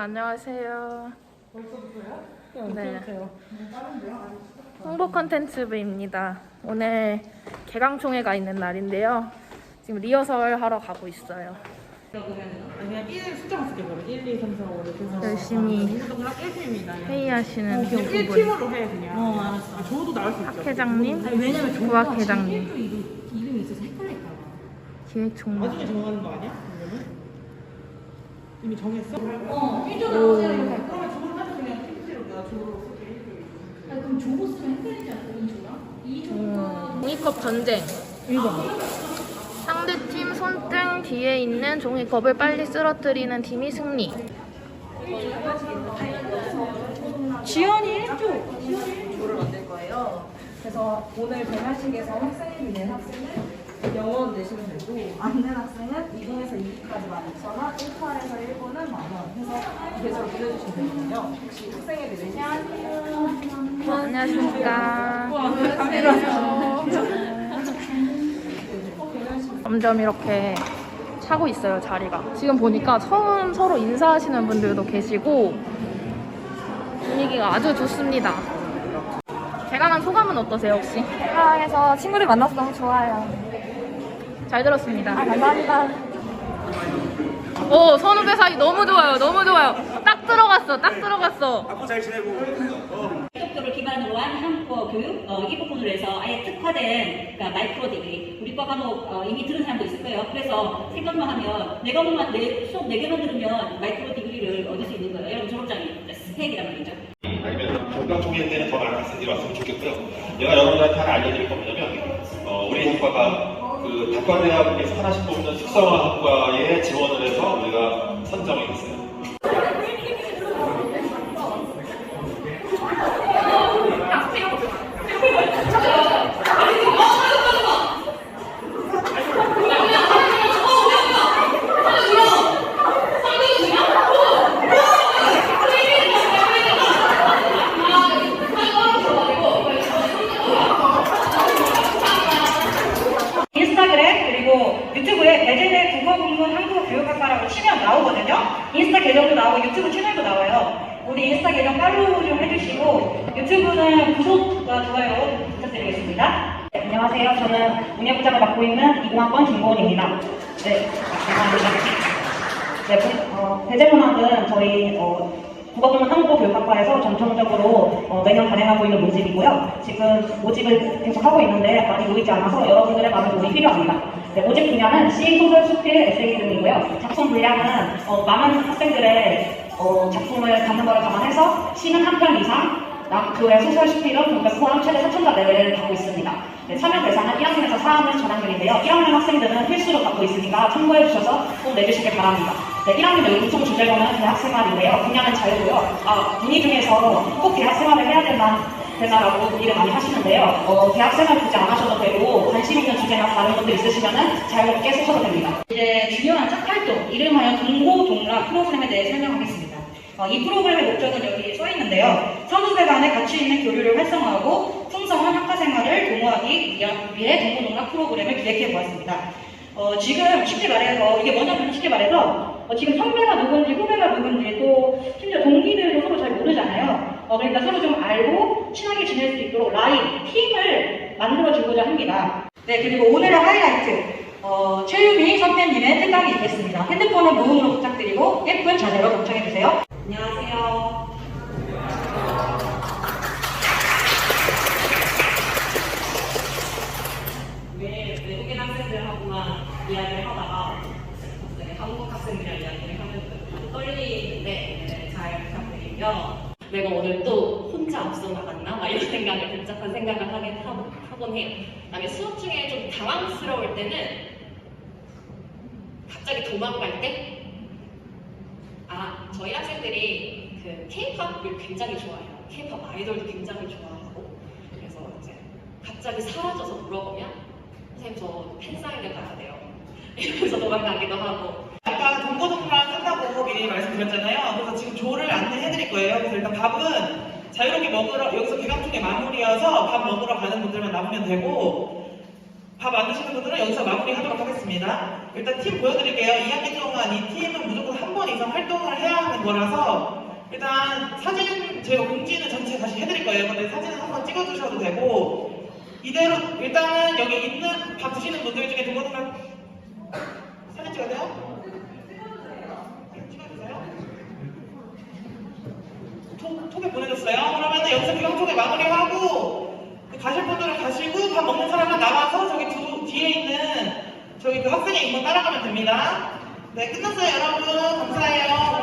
안녕하세요. 벌써부터요? 네. 요 홍보 컨텐츠부입니다. 오늘 개강총회가 있는 날인데요. 지금 리허설 하러 가고 있어요. 아니면 1 숫자만 쓸게 그럼 1, 2, 3, 4, 5 이렇게 해서 열심히 동그랗 1팀입니다 회의하시는 그냥 부분 1팀으로 해 그냥 어 알았어 아, 저도 나올 수 있죠 학회장님, 왜냐면 부학회장님, 이름이 있어서 헷갈릴까 봐 기획 총무. 나중에 정하는 거 아니야? 이미 정했어? 어, 1조 나오세요. 이렇게. 그러면 저걸 하자 그냥 팀지로 내가 저로 쓸게 아니, 그럼 조보 쓰면 헷갈리지 않고 2조랑? 2조가 종이컵 전쟁. 1번 상대팀 손등 뒤에 있는 종이컵을 빨리 쓰러뜨리는 팀이 승리. 지연이 1조. 조를 만들 거예요. 그래서 오늘 배달식에서 학생이 낸 학생은 영어 내시면 되고 안낸 학생은 2분에서 2분까지만 2,000원, 1파에서 1분은 만원 해서 계좌로 보내주시면 되거든요. 혹시 학생에 대해 안녕하십니까. 점점 이렇게 차고 있어요, 자리가. 지금 보니까 처음 서로 인사하시는 분들도 계시고 분위기가 아주 좋습니다. 개강한 소감은 어떠세요, 혹시? 상황에서 친구들 만나서 너무 좋아요. 잘 들었습니다. 감사합니다. 오, 선후배 사이 너무 좋아요, 너무 좋아요. 딱 들어갔어, 딱 들어갔어. 앞으로 잘 지내고 어. 속도를 기반으로 한 한국어 교육 어, 이 부분으로 해서 아예 특화된 그러니까 마이크로 디그리 우리 과 과목 어, 이미 들은 사람도 있을 거예요. 그래서 생각만 하면 내 과목만 내 수업 네 개만 들으면 마이크로 디그리를 얻을 수 있는 거예요. 여러분 졸업장이 스펙이란 말이죠. 아니면 경강 총회 때는 더 많은 학생들이 왔으면 좋겠고요. 제가 여러분들한테 하나 알려드릴 건 뭐냐면 어, 우리 학과가 그 단과대학에서 하나씩 뽑는 특성화학과에 지원을 해서 우리가 선정이 됐어요. 인스타그램 그리고 유튜브에 배재대 국어국문 한국어 교육학과라고 치면 나오거든요. 인스타 계정도 나오고 유튜브 채널도 나와요. 우리 인스타 계정 팔로우 좀 해주시고 유튜브는 구독과 좋아요 부탁드리겠습니다. 네, 안녕하세요. 저는 운영부장을 맡고 있는 이공학번 김고은입니다. 네, 감사합니다. 네, 부- 어, 배재문학은 저희 어, 국어국문 한국어교육학과에서 전통적으로 어, 매년 발행하고 있는 모집이고요. 지금 모집을 계속 하고 있는데 많이 모이지 않아서 여러분들의 많은 도움이 필요합니다. 네, 모집 분야는 시, 소설, 수필, 에세이 등이고요. 작품 분량은 어, 많은 학생들의 어, 작품을 갖는 것을 감안해서 시는 한 편 이상, 남- 그외 소설, 수필은 공백 포함 최대 4천자 내외를 갖고 있습니다. 네, 참여 대상은 1학년에서 4학년 전학년인데요. 1학년 학생들은 필수로 갖고 있으니까 참고해 주셔서 꼭 내주시길 바랍니다. 네, 1학년 요청 주제로는 대학생활인데요. 분야는 자유고요. 아, 문의 중에서 꼭 대학생활을 해야 된다, 되나라고 문의를 많이 하시는데요. 어, 대학생활 굳이 안 하셔도 되고 관심 있는 주제나 다른 것들 있으시면 자유롭게 쓰셔도 됩니다. 이제 중요한 짝 활동, 이름하여 동고동락 프로그램에 대해 설명하겠습니다. 어, 이 프로그램의 목적은 여기 써 있는데요. 선후배 간의 가치 있는 교류를 활성화하고 풍성한 학과 생활을 위하- 위해 동고동락 프로그램을 기획해 보았습니다. 어, 지금 쉽게 말해서 이게 뭐냐면 쉽게 말해서 어, 지금 선배가 누군지 후배가 누군지 또 심지어 동기들도 서로 잘 모르잖아요. 어, 그러니까 서로 좀 알고 친하게 지낼 수 있도록 라인, 팀을 만들어주고자 합니다. 네, 그리고 오늘의 하이라이트. 어, 최유미 선배님의 특강이 있겠습니다. 핸드폰은 무음으로 부탁드리고 예쁜 자세로 동청해주세요. 안녕하세요. 왜 외국인 학생들하고만 이야기를 하다가 갑자기 한국 학생들이랑 이야기를 하면 떨리는데 네, 잘 부탁드리고요. 내가 오늘 또 혼자 앞서 나갔나? 막 이런 생각을 복잡한 생각을 하긴 하고, 하곤 해요. 그다음에 수업 중에 좀 당황스러울 때는 갑자기 도망갈 때? 아, 저희 학생들이 그 K-팝을 굉장히 좋아해요. K-팝 아이돌도 굉장히 좋아하고 그래서 이제 갑자기 사라져서 물어보면 선생님 저 팬사인회 가야 돼요. 이러면서 도망가기도 하고 아까 동고동락 미리 말씀드렸잖아요. 그래서 지금 조를 안내해드릴 거예요. 그래서 일단 밥은 자유롭게 먹으러 여기서 개강 중에 마무리여서 밥 먹으러 가는 분들만 남으면 되고 밥 안 드시는 분들은 여기서 마무리하도록 하겠습니다. 일단 팀 보여드릴게요. 2학기 동안 이 팀은 무조건 한 번 이상 활동을 해야 하는 거라서 일단 사진 제가 공지는 전체 다시 해드릴 거예요. 근데 사진은 한번 찍어주셔도 되고 이대로 일단은 여기 있는 밥 드시는 분들 중에 누구나 사진 찍어야 돼요? 톡, 톡에 보내줬어요. 그러면 여기서 비용톡에 마무리하고 가실 분들은 가시고 밥 먹는 사람은 나와서 저기 두, 뒤에 있는 저기 그 학생의 이모 따라가면 됩니다. 네, 끝났어요, 여러분. 감사해요.